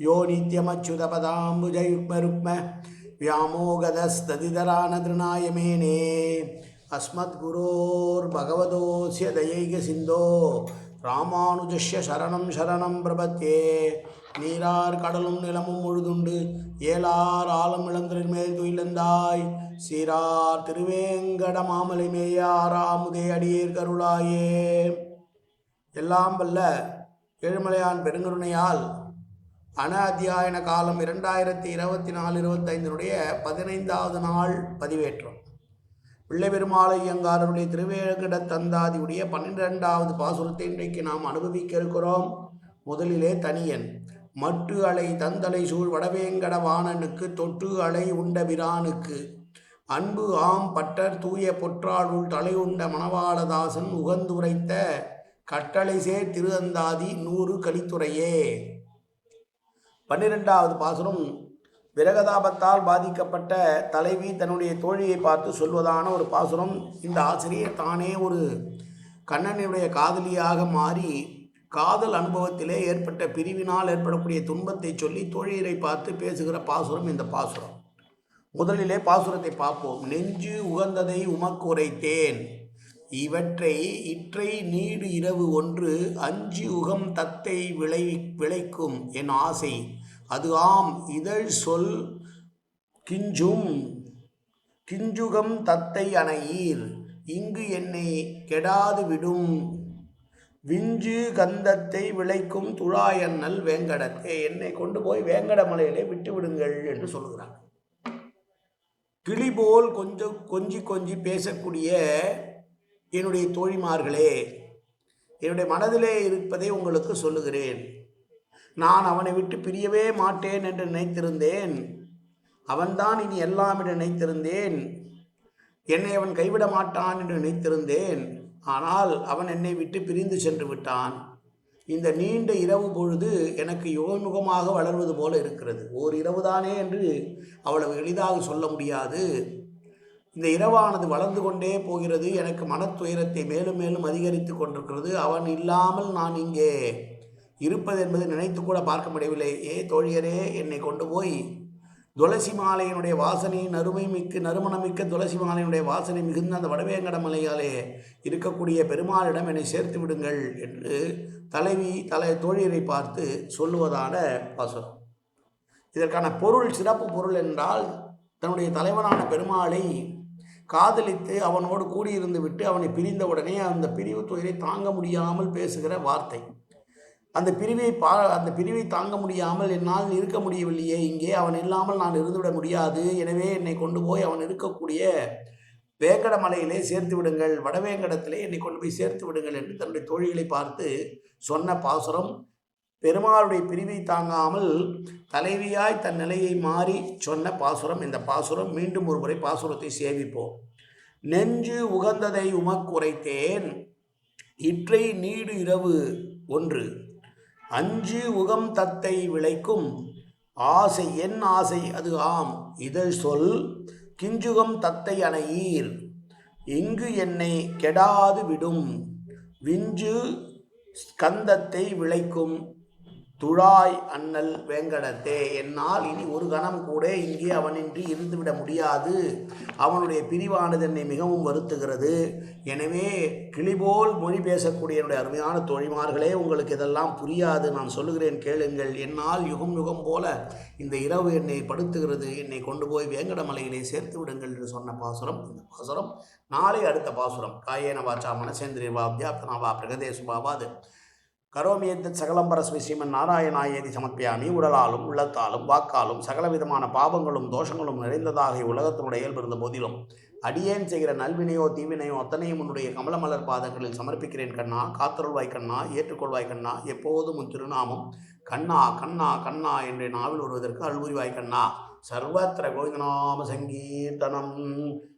யோ நித்தியமச்சுதபதாம்புஜயுக்மருக்ம வியாமோகதஸ்ததிதரானதிருநாயமேனே அஸ்மத்குரோர்பகவதோஸ்ய தயைக சிந்தோ ராமானுஜஸ்ய சரணம் சரணம் பிரபத்தே நீரார் கடலும் நிலமும் முழுதுண்டு ஏலார் ஆலம் இழந்தரின் மேல் துயிலந்தாய் சீரார் திருவேங்கட மாமலை மேயாராமுதே அடியேர் கருளாயே எல்லாம் வல்ல ஏழுமலையான் பெருங்கருணையால் அன அத்தியாயன காலம் இரண்டாயிரத்தி இருபத்தி நாலு இருபத்தைந்தினுடைய பதினைந்தாவது நாள் பதிவேற்றம். பிள்ளை பெருமாள் ஐயங்காரருடைய திருவேழகிட தந்தாதியுடைய பன்னிரெண்டாவது பாசுரத்தை இன்றைக்கு நாம் அனுபவிக்க இருக்கிறோம் முதலிலே தனியன் மட்டு அலை தந்தலை சூழ் வடவேங்கட வாணனுக்கு தொட்டு அலை உண்ட விரானுக்கு அன்பு ஆம் பட்டர் தூய பொற்றாளுள் தலையுண்ட மணவாளதாசன் உகந்துரைத்த கட்டளை சேர் திருஅந்தாதி நூறு கலித்துறையே. பன்னிரெண்டாவது பாசுரம் விரகதாபத்தால் பாதிக்கப்பட்ட தலைவி தன்னுடைய தோழியை பார்த்து சொல்வதான ஒரு பாசுரம். இந்த ஆசிரியர் தானே ஒரு கண்ணனுடைய காதலியாக மாறி காதல் அனுபவத்திலே ஏற்பட்ட பிரிவினால் ஏற்படக்கூடிய துன்பத்தை சொல்லி தோழியரை பார்த்து பேசுகிற பாசுரம் இந்த பாசுரம். முதலிலே பாசுரத்தை பார்ப்போம். நெஞ்சு உகந்ததை உமக்கு உரைத்தேன். இவற்றை இற்றை நீடு இரவு ஒன்று அஞ்சு உகம் தத்தை விளை விளைக்கும் என் ஆசை. அது ஆம் இதழ் சொல் கிஞ்சும் கிஞ்சுகம் தத்தை அணையீர் இங்கு என்னை கெடாது விடும். விஞ்சு கந்தத்தை விளைக்கும் துழாயண்ணல் வேங்கடத்தை. என்னை கொண்டு போய் வேங்கடமலையிலே விட்டு விடுங்கள் என்று சொல்கிறார் கிளி போல் கொஞ்சம் கொஞ்சி கொஞ்சி பேசக்கூடிய என்னுடைய தோழிமார்களே என்னுடைய மனதிலே இருப்பதை உங்களுக்கு சொல்லுகிறேன். நான் அவனை விட்டு பிரியவே மாட்டேன் என்று நினைத்திருந்தேன். அவன்தான் இனி எல்லாம் என்று நினைத்திருந்தேன். என்னை அவன் கைவிட மாட்டான் என்று நினைத்திருந்தேன். ஆனால் அவன் என்னை விட்டு பிரிந்து சென்று விட்டான். இந்த நீண்ட இரவு பொழுது எனக்கு யுகமுகமாக வளர்வது போல இருக்கிறது. ஓர் இரவுதானே என்று அவ்வளவு எளிதாக சொல்ல முடியாது. இந்த இரவானது வளர்ந்து கொண்டே போகிறது. எனக்கு மனத்துயரத்தை மேலும் மேலும் அதிகரித்து கொண்டிருக்கிறது. அவன் இல்லாமல் நான் இங்கே இருப்பது என்பது நினைத்து கூட பார்க்க முடியவில்லை. ஏ தோழியரே என்னை கொண்டு போய் துளசி மாலையினுடைய வாசனை நறுமை மிக்க நறுமணமிக்க துளசி மாலையினுடைய வாசனை மிகுந்த அந்த வடவேங்கட மலையாலே இருக்கக்கூடிய பெருமாளிடம் என்னை சேர்த்து விடுங்கள் என்று தலைவி தலை தோழியரை பார்த்து சொல்லுவதான பாசுரம். இதற்கான பொருள் சிறப்பு பொருள் என்றால் தன்னுடைய தலைவனான பெருமாளை காதலித்து அவனோடு கூடியிருந்து விட்டு அவனை பிரிந்தவுடனே அந்த பிரிவு துயரை தாங்க முடியாமல் பேசுகிற வார்த்தை. அந்த பிரிவை பா அந்த பிரிவை தாங்க முடியாமல் என்னால் இருக்க முடியவில்லையே இங்கே அவன் இல்லாமல் நான் இருந்துவிட முடியாது. எனவே என்னை கொண்டு போய் அவன் இருக்கக்கூடிய வேங்கட மலையிலே சேர்த்து விடுங்கள். வடவேங்கடத்திலே என்னை கொண்டு போய் சேர்த்து விடுங்கள் என்று தன்னுடைய தோழிகளை பார்த்து சொன்ன பாசுரம் பெருமாளுடைய பிரிவை தாங்காமல் தலைவியாய் தன் நிலையை மாறி சொன்ன பாசுரம். இந்த பாசுரம் மீண்டும் ஒரு முறை பாசுரத்தை சேவிப்போம். நெஞ்சு உகந்ததை உமக்குரைத்தேன். இற்றை நீடு இரவு ஒன்று. அஞ்சு உகம் தத்தை விளைக்கும். ஆசை என் ஆசை அது ஆம். இதழ் சொல் கிஞ்சுகம் தத்தை அணையீர். இங்கு என்னை கெடாது விடும். விஞ்சு ஸ்கந்தத்தை விளைக்கும். துழாய் அண்ணல் வேங்கடத்தே என்னால் இனி ஒரு கணம் கூட இங்கே அவனின்றி இருந்துவிட முடியாது. அவனுடைய பிரிவானது என்னை மிகவும் வருத்துகிறது. எனவே கிளிபோல் மொழி பேசக்கூடிய என்னுடைய அருமையான தோழிமார்களே உங்களுக்கு இதெல்லாம் புரியாது. நான் சொல்லுகிறேன் கேளுங்கள். என்னால் யுகம் யுகம் போல இந்த இரவு என்னை படுத்துகிறது. என்னை கொண்டு போய் வேங்கடமலையிலே சேர்த்து விடுங்கள் என்று சொன்ன பாசுரம் இந்த பாசுரம் நாளை அடுத்த பாசுரம். காயேன வாச்சா மனசேந்திரிய வா பிரகதேசுபாவா அது கரோமியத்தில் பாவாது சகலம்பரஸ்மி ஸ்ரீமன் நாராயணாயேதி சமர்ப்பியாமி உடலாலும் உள்ளத்தாலும் வாக்காலும் சகலவிதமான பாவங்களும் தோஷங்களும் நிறைந்ததாக உலகத்தினுடைய இயல்பிருந்த போதிலும் அடியேன் செய்கிற நல்வினையோ தீவினையோ அத்தனையும் உன்னுடைய கமலமலர் பாதங்களில் சமர்ப்பிக்கிறேன் கண்ணா காத்தருள்வாய் கண்ணா ஏற்றுக்கொள்வாய் கண்ணா எப்போதும் உன் திருநாமம் கண்ணா கண்ணா கண்ணா என்ற நாவில் வருவதற்கு அல்புரிவாய் கண்ணா. சர்வத்திர கோவிந்தநாம சங்கீர்த்தனம்.